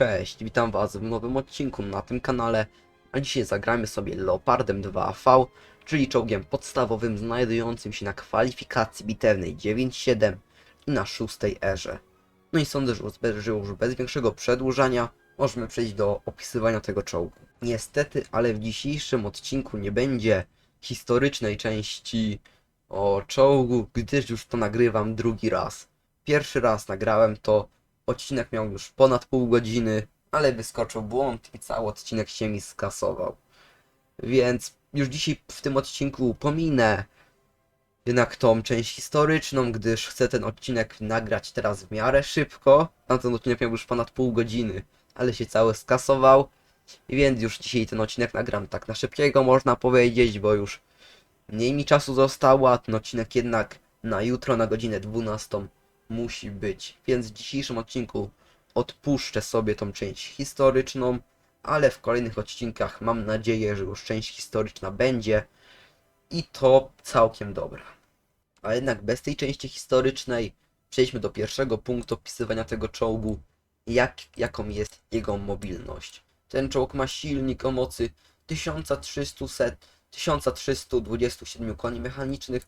Cześć, witam was w nowym odcinku na tym kanale, a dzisiaj zagramy sobie Leopardem 2V, czyli czołgiem podstawowym znajdującym się na kwalifikacji bitewnej 9.7 i na szóstej erze. No i sądzę, że że już bez większego przedłużania możemy przejść do opisywania tego czołgu. Niestety, ale w dzisiejszym odcinku nie będzie historycznej części o czołgu, gdyż już to nagrywam drugi raz. Pierwszy raz nagrałem to Odcinek miał już ponad pół godziny, ale wyskoczył błąd i cały odcinek się mi skasował. Więc już dzisiaj w tym odcinku pominę jednak tą część historyczną, gdyż chcę ten odcinek nagrać teraz w miarę szybko. Ten odcinek miał już ponad pół godziny, ale się cały skasował. Więc już dzisiaj ten odcinek nagram tak na szybkiego można powiedzieć, bo już mniej mi czasu zostało, a ten odcinek jednak na jutro na godzinę 12 musi być. Więc w dzisiejszym odcinku odpuszczę sobie tą część historyczną, ale w kolejnych odcinkach mam nadzieję, że już część historyczna będzie i to całkiem dobra. A jednak bez tej części historycznej przejdźmy do pierwszego punktu opisywania tego czołgu, jak, jaką jest jego mobilność. Ten czołg ma silnik o mocy 1300, 1327 koni mechanicznych,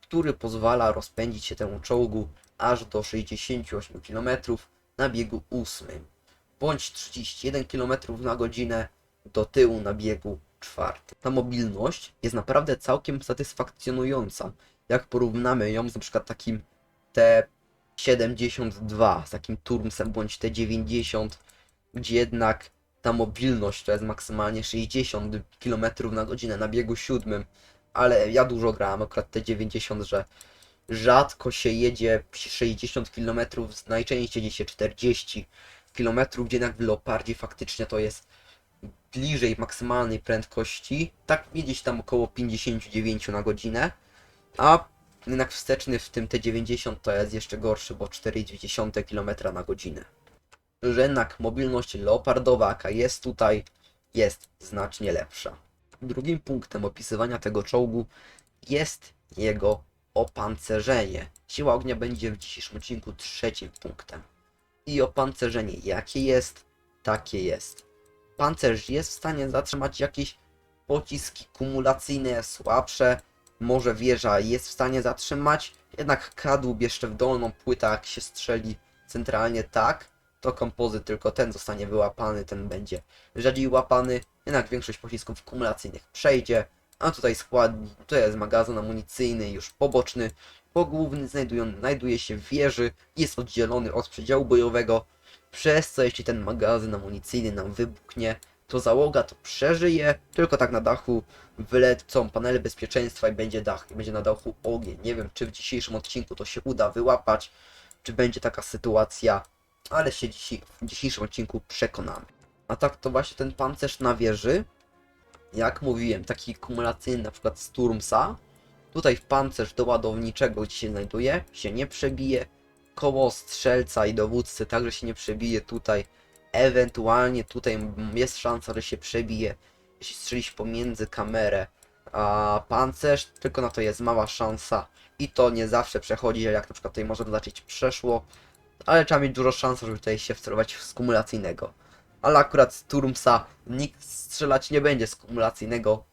który pozwala rozpędzić się temu czołgu aż do 68 km na biegu ósmym, bądź 31 km na godzinę do tyłu na biegu czwartym. Ta mobilność jest naprawdę całkiem satysfakcjonująca, jak porównamy ją z przykład takim T72, z takim Turmsem, bądź T90, gdzie jednak ta mobilność to jest maksymalnie 60 km na godzinę na biegu siódmym, ale ja dużo grałem akurat T90, że rzadko się jedzie 60 km, najczęściej jedzie się 40 km, gdzie jednak w Leopardzie faktycznie to jest bliżej maksymalnej prędkości, tak jedzie tam około 59 na godzinę, a jednak wsteczny w tym T90 to jest jeszcze gorszy, bo 4,2 km na godzinę. Że jednak mobilność leopardowa, jaka jest tutaj, jest znacznie lepsza. Drugim punktem opisywania tego czołgu jest jego opancerzenie. Siła ognia będzie w dzisiejszym odcinku trzecim punktem. I opancerzenie jakie jest, takie jest. Pancerz jest w stanie zatrzymać jakieś pociski kumulacyjne słabsze, może wieża jest w stanie zatrzymać, jednak kadłub jeszcze w dolną płytę jak się strzeli centralnie tak, to kompozyt tylko ten zostanie wyłapany, ten będzie rzadziej łapany, jednak większość pocisków kumulacyjnych przejdzie, a tutaj składnik, to jest magazyn amunicyjny już poboczny, bo główny znajduje, znajduje się w wieży, jest oddzielony od przedziału bojowego, przez co jeśli ten magazyn amunicyjny nam wybuchnie, to załoga to przeżyje, tylko tak na dachu wylecą panele bezpieczeństwa i będzie dach, i będzie na dachu ogień. Nie wiem, czy w dzisiejszym odcinku to się uda wyłapać, czy będzie taka sytuacja, ale się dzisiaj, w dzisiejszym odcinku przekonamy. A tak to właśnie ten pancerz na wieży, jak mówiłem, taki kumulacyjny na przykład z Turmsa, tutaj w pancerz do ładowniczego, gdzie się znajduje, się nie przebije, koło strzelca i dowódcy także się nie przebije tutaj, ewentualnie tutaj jest szansa, że się przebije, jeśli strzelić pomiędzy kamerę a pancerz, tylko na to jest mała szansa. I to nie zawsze przechodzi, jak na przykład tutaj może zobaczyć przeszło, ale trzeba mieć dużo szans, żeby tutaj się wcelować z kumulacyjnego ale akurat z Turmsa nikt strzelać nie będzie z kumulacyjnego.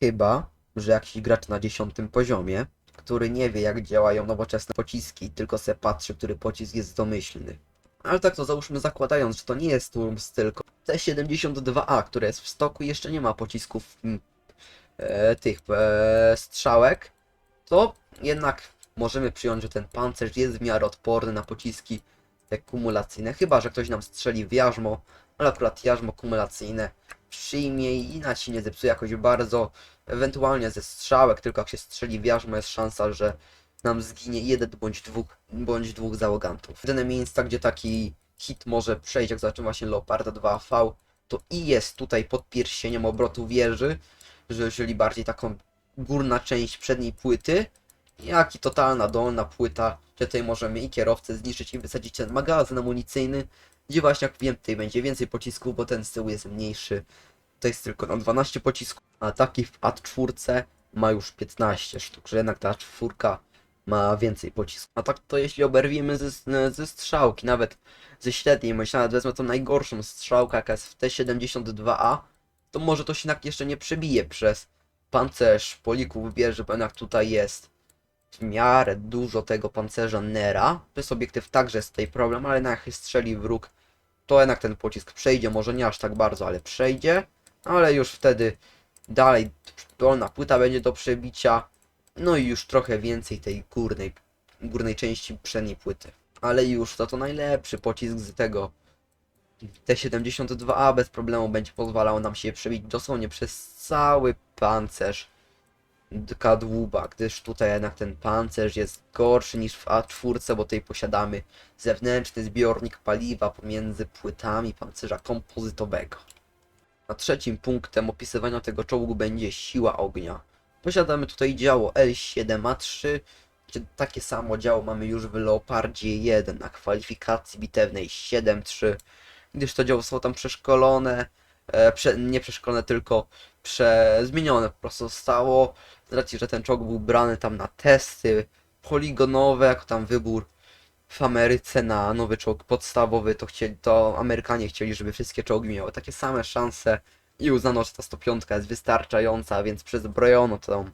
Chyba, że jakiś gracz na 10 poziomie, który nie wie jak działają nowoczesne pociski, tylko se patrzy, który pocisk jest domyślny. Ale tak to załóżmy zakładając, że to nie jest Turms, tylko T-72A, które jest w stoku i jeszcze nie ma pocisków mm, e, tych e, strzałek, to jednak możemy przyjąć, że ten pancerz jest w miarę odporny na pociski te kumulacyjne, chyba że ktoś nam strzeli w jarzmo, ale akurat jarzmo kumulacyjne przyjmie i inaczej się nie zepsuje jakoś bardzo, ewentualnie ze strzałek, tylko jak się strzeli w jarzmo jest szansa, że nam zginie jeden bądź dwóch, bądź dwóch załogantów. Jedyne miejsca, gdzie taki hit może przejść, jak zobaczymy właśnie Leoparda 2V, to i jest tutaj pod pierścieniem obrotu wieży, że jeżeli bardziej taką górna część przedniej płyty, jak i totalna dolna płyta, gdzie tutaj możemy i kierowcę zniszczyć i wysadzić ten magazyn amunicyjny, gdzie właśnie jak wiem tutaj będzie więcej pocisków, bo ten z tyłu jest mniejszy. To jest tylko na 12 pocisków, a taki w A4 ma już 15 sztuk, że jednak ta czwórka ma więcej pocisków. A tak to jeśli oberwiemy ze, ze strzałki, nawet ze średniej, myślę, nawet wezmę tą najgorszą strzałkę, jaka jest w T-72A, to może to się jednak jeszcze nie przebije przez pancerz polików wieży, bo jednak tutaj jest w miarę dużo tego pancerza Nera. To jest obiektyw także jest tutaj problem, ale jak strzeli wróg, to jednak ten pocisk przejdzie, może nie aż tak bardzo, ale przejdzie, ale już wtedy dalej dolna płyta będzie do przebicia, no i już trochę więcej tej górnej, górnej części przedniej płyty. Ale już to to najlepszy pocisk z tego T-72A bez problemu będzie pozwalał nam się przebić dosłownie przez cały pancerz kadłuba, gdyż tutaj jednak ten pancerz jest gorszy niż w A4, bo tutaj posiadamy zewnętrzny zbiornik paliwa pomiędzy płytami pancerza kompozytowego. A trzecim punktem opisywania tego czołgu będzie siła ognia. Posiadamy tutaj działo L7A3, gdzie takie samo działo mamy już w Leopardzie 1 na kwalifikacji bitewnej 7.3, gdyż to działo są tam przeszkolone, e, prze, nie przeszkolone, tylko prze, zmienione po prostu zostało, z racji, że ten czołg był brany tam na testy poligonowe, jako tam wybór w Ameryce na nowy czołg podstawowy, to chcieli, to Amerykanie chcieli, żeby wszystkie czołgi miały takie same szanse i uznano, że ta 105 jest wystarczająca, więc przezbrojono tą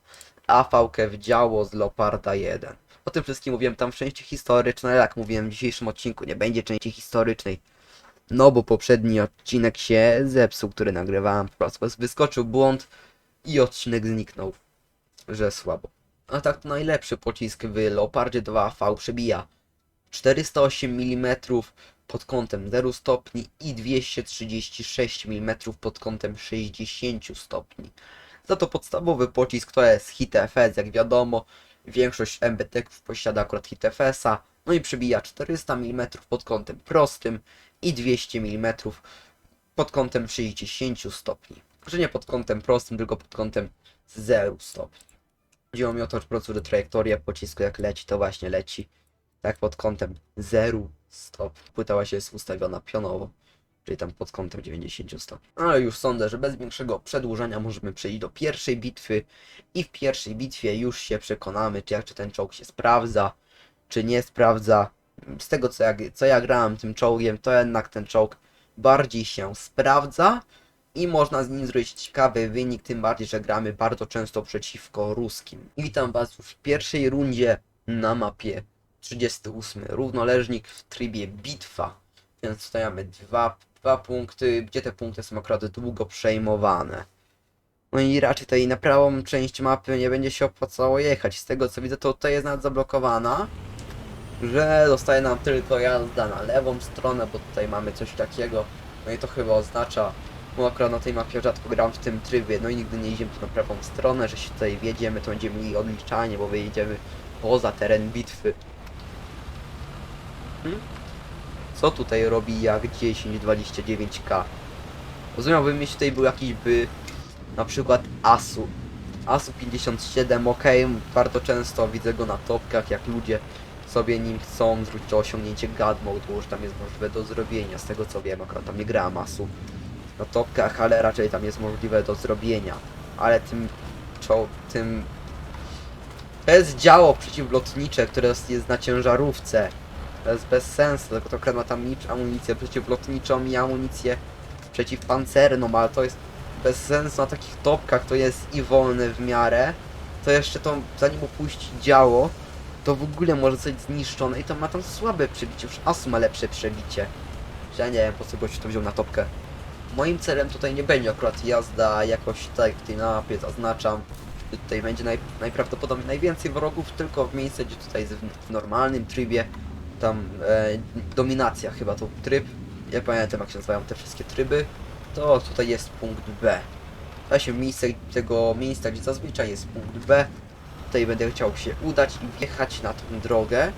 AV-kę w działo z Leoparda 1. O tym wszystkim mówiłem tam w części historycznej, jak mówiłem w dzisiejszym odcinku, nie będzie części historycznej. No bo poprzedni odcinek się zepsuł, który nagrywałem, po prostu wyskoczył błąd i odcinek zniknął. Że słabo. A tak to najlepszy pocisk w Leopardzie 2V przebija 408 mm pod kątem 0 stopni i 236 mm pod kątem 60 stopni. Za to podstawowy pocisk to jest Hit FS, jak wiadomo. Większość MBT-ków posiada akurat Hit FS-a. No i przebija 400 mm pod kątem prostym i 200 mm pod kątem 60 stopni. Że nie pod kątem prostym, tylko pod kątem 0 stopni. Chodziło mi o to, po prostu, że trajektoria pocisku jak leci, to właśnie leci tak pod kątem 0 stopni. Płyta właśnie jest ustawiona pionowo, czyli tam pod kątem 90 stopni. Ale już sądzę, że bez większego przedłużania możemy przejść do pierwszej bitwy i w pierwszej bitwie już się przekonamy, czy jak czy ten czołg się sprawdza, czy nie sprawdza. Z tego co ja, co ja grałem tym czołgiem, to jednak ten czołg bardziej się sprawdza i można z nim zrobić ciekawy wynik, tym bardziej, że gramy bardzo często przeciwko ruskim. Witam was w pierwszej rundzie na mapie 38. Równoleżnik w trybie bitwa. Więc tutaj mamy dwa, dwa punkty, gdzie te punkty są akurat długo przejmowane. No i raczej tutaj na prawą część mapy nie będzie się opłacało jechać. Z tego co widzę, to tutaj jest nawet zablokowana. Że zostaje nam tylko jazda na lewą stronę, bo tutaj mamy coś takiego. No i to chyba oznacza, bo akurat na tej mapie rzadko gram w tym trybie, no i nigdy nie idziemy tu na prawą stronę, że się tutaj wjedziemy, to będziemy mieli odliczanie, bo wyjedziemy poza teren bitwy. Hmm? Co tutaj robi jak 1029k? Rozumiałbym, jeśli tutaj był jakiś by na przykład ASU. ASU 57, ok, bardzo często widzę go na topkach, jak ludzie sobie nim chcą zwrócić osiągnięcie God Mode, bo już tam jest możliwe do zrobienia, z tego co wiem, akurat tam nie grałem ASU na topkach, ale raczej tam jest możliwe do zrobienia. Ale tym, czo, tym to jest działo przeciwlotnicze, które jest na ciężarówce. To jest bez sensu, tylko to akurat ma tam nicz amunicję przeciwlotniczą i amunicję przeciwpancerną, ale to jest bez sensu na takich topkach, to jest i wolne w miarę. To jeszcze to, zanim opuści działo, to w ogóle może coś zniszczone i to ma tam słabe przebicie, już Asu ma lepsze przebicie. Ja nie wiem po co gość to wziął na topkę. Moim celem tutaj nie będzie akurat jazda jakoś tak tutaj na mapie zaznaczam. Tutaj będzie naj, najprawdopodobniej najwięcej wrogów, tylko w miejsce, gdzie tutaj w, w normalnym trybie, tam e, dominacja chyba to tryb. Nie pamiętam jak się nazywają te wszystkie tryby. To tutaj jest punkt B. Właśnie miejsce tego miejsca, gdzie zazwyczaj jest punkt B. Tutaj będę chciał się udać i wjechać na tą drogę,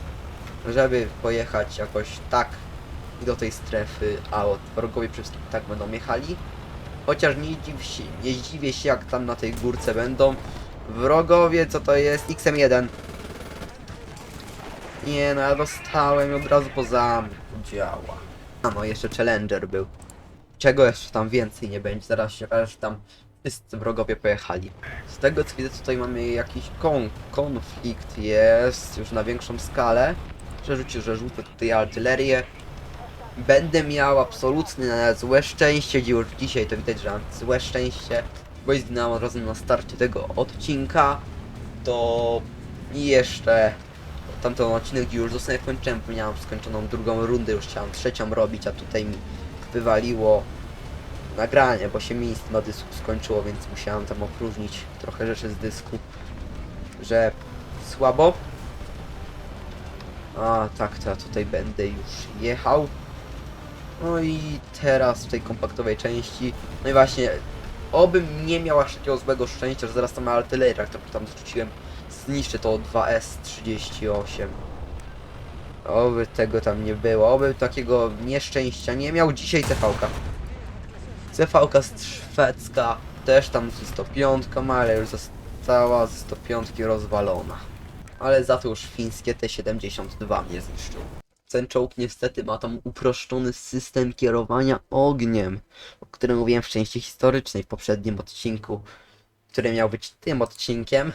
żeby pojechać jakoś tak do tej strefy, a wrogowie przede wszystkim tak będą jechali. Chociaż nie, dziw się, nie się jak tam na tej górce będą. Wrogowie, co to jest? XM1. Nie no, ja dostałem i od razu po zamku działa. A no, jeszcze Challenger był. Czego jeszcze tam więcej nie będzie? Zaraz się że tam Wszyscy wrogowie pojechali. Z tego co widzę tutaj mamy jakiś kon konflikt jest już na większą skalę. Przerzucił, że rzucę tutaj artylerię. Będę miał absolutnie złe szczęście, już dzisiaj to widać, że mam złe szczęście, bo zginąłem od razu na starcie tego odcinka. To jeszcze tamten odcinek, gdzie już dosłownie kończyłem, bo miałem skończoną drugą rundę, już chciałem trzecią robić, a tutaj mi wywaliło nagranie, bo się miejsce na dysku skończyło, więc musiałem tam opróżnić trochę rzeczy z dysku, że słabo. A tak, to ja tutaj będę już jechał. No i teraz w tej kompaktowej części, no i właśnie, obym nie miał aż takiego złego szczęścia, że zaraz tam artyleria, którą tam zrzuciłem, zniszczy to 2S38. Oby tego tam nie było, oby takiego nieszczęścia nie miał. Dzisiaj CV-ka. CV-ka szwedzka, też tam z 105, ale już została z 105 rozwalona. Ale za to już fińskie T-72 mnie zniszczył. Ten czołg niestety ma tam uproszczony system kierowania ogniem, o którym mówiłem w części historycznej w poprzednim odcinku, który miał być tym odcinkiem.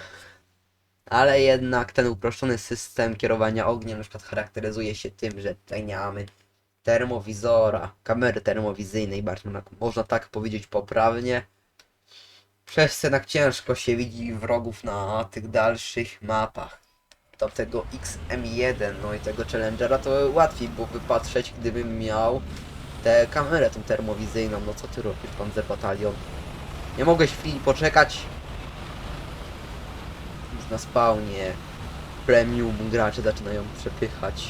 Ale jednak ten uproszczony system kierowania ogniem na przykład charakteryzuje się tym, że tutaj nie mamy termowizora, kamery termowizyjnej, bardziej na- można tak powiedzieć poprawnie. Przez jednak ciężko się widzi wrogów na tych dalszych mapach. Tego XM1, no i tego Challengera to łatwiej byłoby patrzeć, gdybym miał tę kamerę tą termowizyjną. No co ty robisz, Panzer Batalion? Nie mogłeś chwili poczekać? Na spawnie premium gracze zaczynają przepychać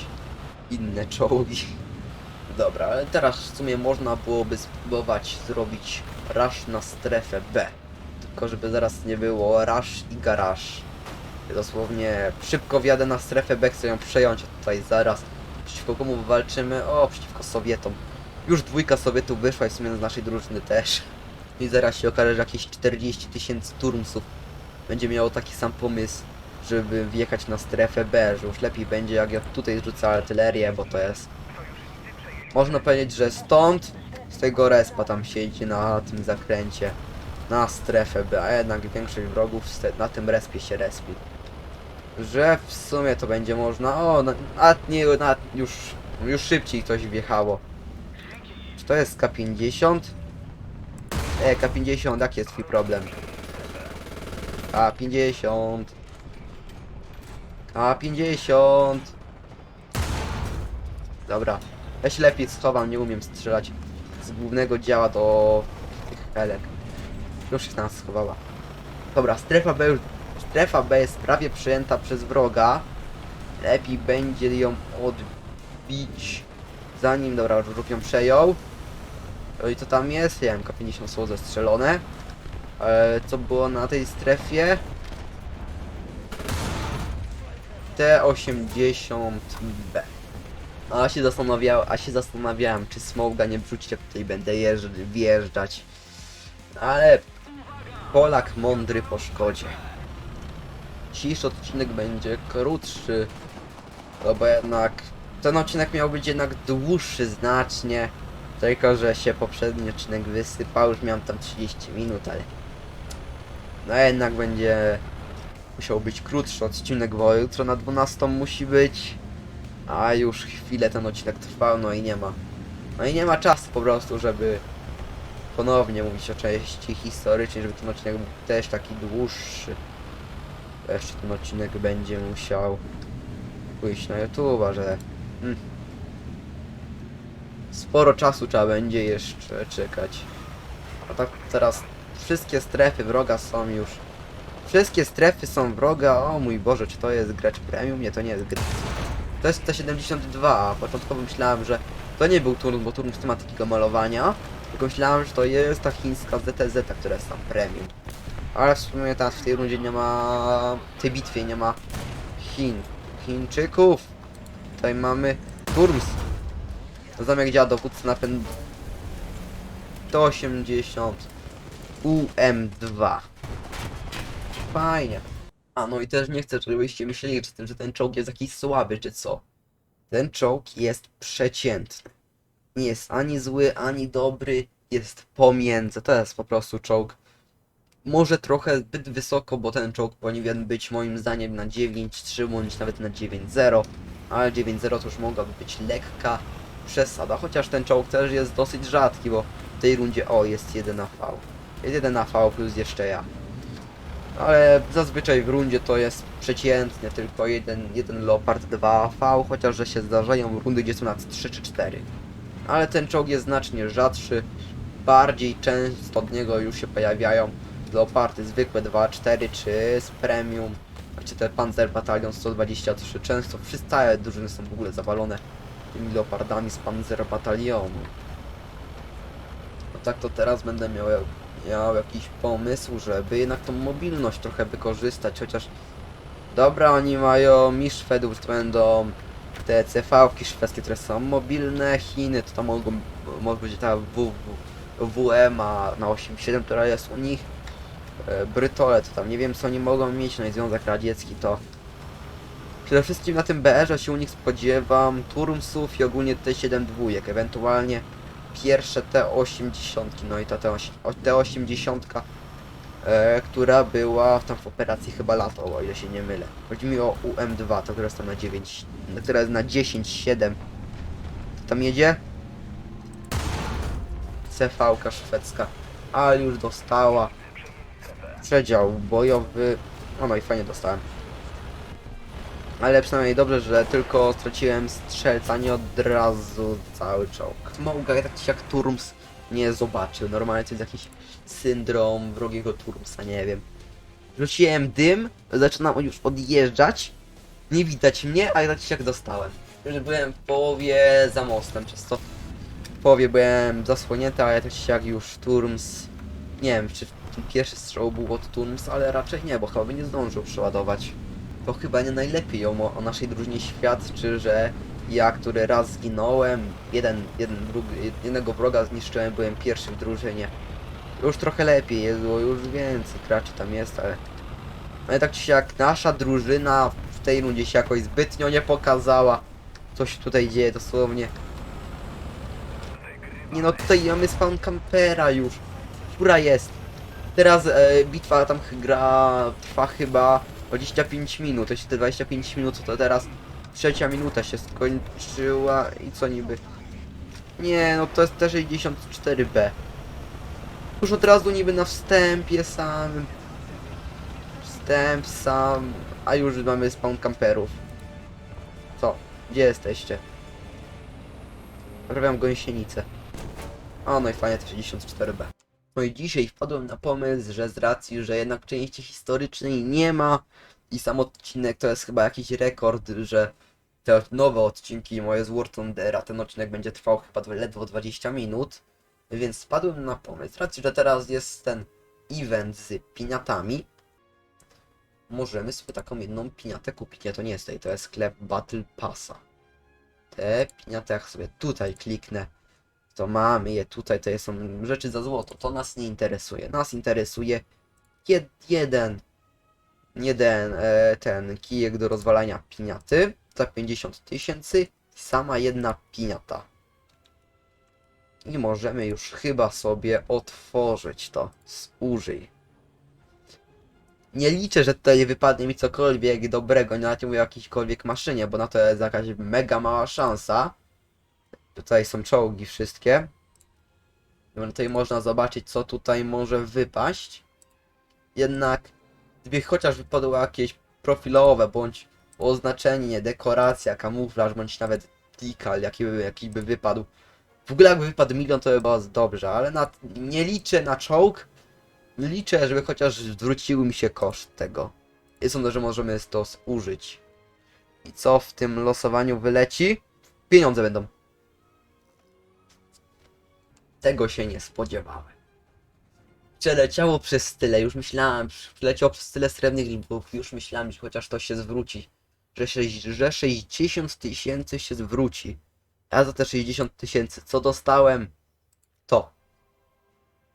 inne czołgi. Dobra, ale teraz w sumie można byłoby spróbować zrobić rush na strefę B. Tylko żeby zaraz nie było rush i garaż. Dosłownie szybko wjadę na strefę B, chcę ją przejąć, tutaj zaraz. Przeciwko komu walczymy? O, przeciwko Sowietom. Już dwójka Sowietów wyszła i w sumie z naszej drużyny też. I zaraz się okaże, że jakieś 40 tysięcy turmsów będzie miało taki sam pomysł, żeby wjechać na strefę B, że już lepiej będzie jak ja tutaj rzucę artylerię, bo to jest... Można powiedzieć, że stąd, z tego respa tam siedzi na tym zakręcie, na strefę B, a jednak większość wrogów na tym respie się respi. Że w sumie to będzie można, o, na, a nie, na, już, już szybciej coś wjechało. Czy to jest K50? E, K50, jaki jest twój problem? K50. K50. Dobra. Ja się lepiej schowam, nie umiem strzelać z głównego działa do tych helek. Już się nas schowała. Dobra, strefa B już... Strefa B jest prawie przejęta przez wroga. Lepiej będzie ją odbić zanim, dobra, żuk ją przejął. No i co tam jest? Ja MK50 są zestrzelone. E, co było na tej strefie? T80B. A się zastanawiał, a się zastanawiałem, czy smoga nie wrzucić, jak tutaj będę jeżdż, wjeżdżać. Ale Polak mądry po szkodzie. Dzisiejszy odcinek będzie krótszy. No bo jednak ten odcinek miał być jednak dłuższy znacznie. Tylko, że się poprzedni odcinek wysypał, już miałem tam 30 minut, ale... No jednak będzie musiał być krótszy odcinek, bo jutro na 12 musi być. A już chwilę ten odcinek trwał, no i nie ma. No i nie ma czasu po prostu, żeby ponownie mówić o części historycznej, żeby ten odcinek był też taki dłuższy. Jeszcze ten odcinek będzie musiał pójść na YouTube'a, że... Hmm. Sporo czasu trzeba będzie jeszcze czekać. A tak teraz wszystkie strefy wroga są już... Wszystkie strefy są wroga, o mój Boże, czy to jest gracz premium? Nie, to nie jest gracz. To jest T72, a początkowo myślałem, że to nie był turn, bo turn nie ma takiego malowania. Tylko myślałem, że to jest ta chińska ZTZ, która jest tam premium. Ale w sumie teraz w tej rundzie nie ma... W tej bitwie nie ma Chin. Chińczyków. Tutaj mamy Turms. Zamek działa dowódca napęd... 180 UM2. Fajnie. A no i też nie chcę, żebyście myśleli, że ten, że ten czołg jest jakiś słaby, czy co. Ten czołg jest przeciętny. Nie jest ani zły, ani dobry, jest pomiędzy. To jest po prostu czołg może trochę zbyt wysoko, bo ten czołg powinien być moim zdaniem na 9.3 bądź nawet na 9.0, ale 9.0 to już mogłaby być lekka przesada, chociaż ten czołg też jest dosyć rzadki, bo w tej rundzie, o, jest 1 AV. Jest 1 AV plus jeszcze ja. Ale zazwyczaj w rundzie to jest przeciętnie tylko jeden, jeden Leopard 2 AV, chociaż że się zdarzają rundy, gdzie są nad 3 czy 4. Ale ten czołg jest znacznie rzadszy, bardziej często od niego już się pojawiają Leopardy zwykłe 2, 4 czy z premium, czy te Panzer Battalion 123. Często wszystkie drużyny są w ogóle zawalone tymi Leopardami z Panzer Batalionu. No tak to teraz będę miał, miał jakiś pomysł, żeby jednak tą mobilność trochę wykorzystać, chociaż dobra, oni mają mi Szwedów, to będą te CV-ki szwedzkie, które są mobilne, Chiny to tam mogą, może być ta w, w, WM a na 8.7, która jest u nich, Brytole to tam nie wiem co oni mogą mieć, no i Związek Radziecki to Przede wszystkim na tym BR-ze się u nich spodziewam Turmsów i ogólnie T7 dwójek, ewentualnie pierwsze T80, no i ta T8 T80, e, która była tam w operacji chyba lato, o ile się nie mylę. Chodzi mi o UM2, to która jest tam na 9, która jest na 10-7. Tam jedzie? CV-ka szwedzka, ale już dostała. Przedział bojowy, o no i fajnie dostałem. Ale przynajmniej dobrze, że tylko straciłem strzelca, nie od razu cały czołg. Mogę tak jak Turms nie zobaczył. Normalnie to jest jakiś syndrom wrogiego Turmsa, nie wiem. Rzuciłem dym, zaczynam już odjeżdżać. Nie widać mnie, a tak jak dostałem. Już byłem w połowie za mostem, przez to w połowie byłem zasłonięty, ale tak jak już Turms... Nie wiem, czy ten pierwszy strzał był od Turms, ale raczej nie, bo chyba by nie zdążył przeładować to chyba nie najlepiej o, o naszej drużynie świadczy, że ja, który raz zginąłem, jeden, jeden drugi, jednego wroga zniszczyłem, byłem pierwszy w drużynie. Już trochę lepiej jest, już więcej graczy tam jest, ale... Ale tak czy siak, nasza drużyna w tej rundzie się jakoś zbytnio nie pokazała. Co się tutaj dzieje dosłownie. Nie no, tutaj mamy spawn campera już. Która jest? Teraz e, bitwa tam gra trwa chyba 25 minut, jeśli te 25 minut to teraz trzecia minuta się skończyła i co niby. Nie, no to jest te 64B. Już od razu niby na wstępie samym. Wstęp sam, a już mamy spawn kamperów. Co? Gdzie jesteście? Robią gąsienicę. O, no i fajnie, to 64B swoje dzisiaj wpadłem na pomysł, że z racji, że jednak części historycznej nie ma i sam odcinek to jest chyba jakiś rekord, że te nowe odcinki moje z War Thundera, ten odcinek będzie trwał chyba ledwo 20 minut, więc wpadłem na pomysł, z racji, że teraz jest ten event z piniatami, możemy sobie taką jedną piniatę kupić, nie to nie jest tej, to jest sklep Battle Passa. Te piniaty jak sobie tutaj kliknę, to mamy je tutaj, to są rzeczy za złoto, to nas nie interesuje. Nas interesuje jed, jeden, jeden e, ten kijek do rozwalania piniaty za 50 tysięcy sama jedna piniata. I możemy już chyba sobie otworzyć to użyj. Nie liczę, że tutaj wypadnie mi cokolwiek dobrego, nawet nie mówię o jakiejkolwiek maszynie, bo na to jest jakaś mega mała szansa. Tutaj są czołgi wszystkie. Tutaj można zobaczyć, co tutaj może wypaść. Jednak, gdyby chociaż wypadło jakieś profilowe, bądź oznaczenie, dekoracja, kamuflaż, bądź nawet decal, jaki by, jaki by wypadł. W ogóle jakby wypadł milion, to by było dobrze, ale na, nie liczę na czołg. Liczę, żeby chociaż zwrócił mi się koszt tego. I sądzę, że możemy to zużyć. I co w tym losowaniu wyleci? Pieniądze będą. Tego się nie spodziewałem. Przeleciało przez tyle, już myślałem, przeleciało przez tyle srebrnych liczbów, już myślałem, że chociaż to się zwróci. Że, że 60 tysięcy się zwróci. Ja za te 60 tysięcy, co dostałem? To.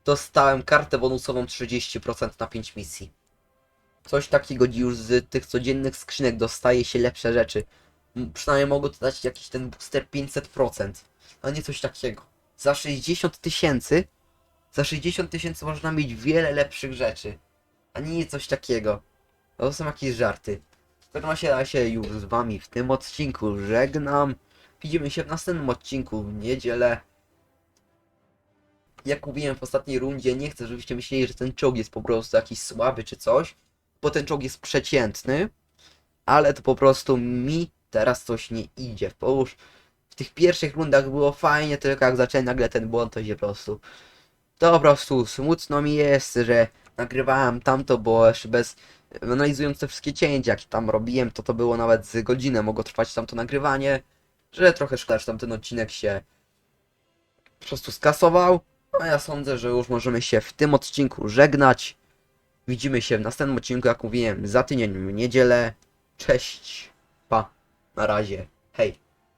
Dostałem kartę bonusową 30% na 5 misji. Coś takiego już z tych codziennych skrzynek dostaje się lepsze rzeczy. Przynajmniej mogą to dać jakiś ten booster 500%. A nie coś takiego. Za 60 tysięcy Za 60 tysięcy można mieć wiele lepszych rzeczy. A nie coś takiego. To są jakieś żarty. W każdym razie ja się już z wami w tym odcinku żegnam. Widzimy się w następnym odcinku w niedzielę. Jak mówiłem w ostatniej rundzie, nie chcę, żebyście myśleli, że ten czołg jest po prostu jakiś słaby czy coś, bo ten czołg jest przeciętny, ale to po prostu mi teraz coś nie idzie. Połóż w tych pierwszych rundach było fajnie, tylko jak zacząłem nagle ten błąd, to się po prostu to po prostu smutno mi jest, że nagrywałem tamto, bo jeszcze bez analizując te wszystkie cięcia, jakie tam robiłem, to to było nawet z godzinę mogło trwać tamto nagrywanie, że trochę szkoda, że tamten odcinek się po prostu skasował, a ja sądzę, że już możemy się w tym odcinku żegnać. Widzimy się w następnym odcinku, jak mówiłem, za tydzień w niedzielę. Cześć, pa, na razie, hej,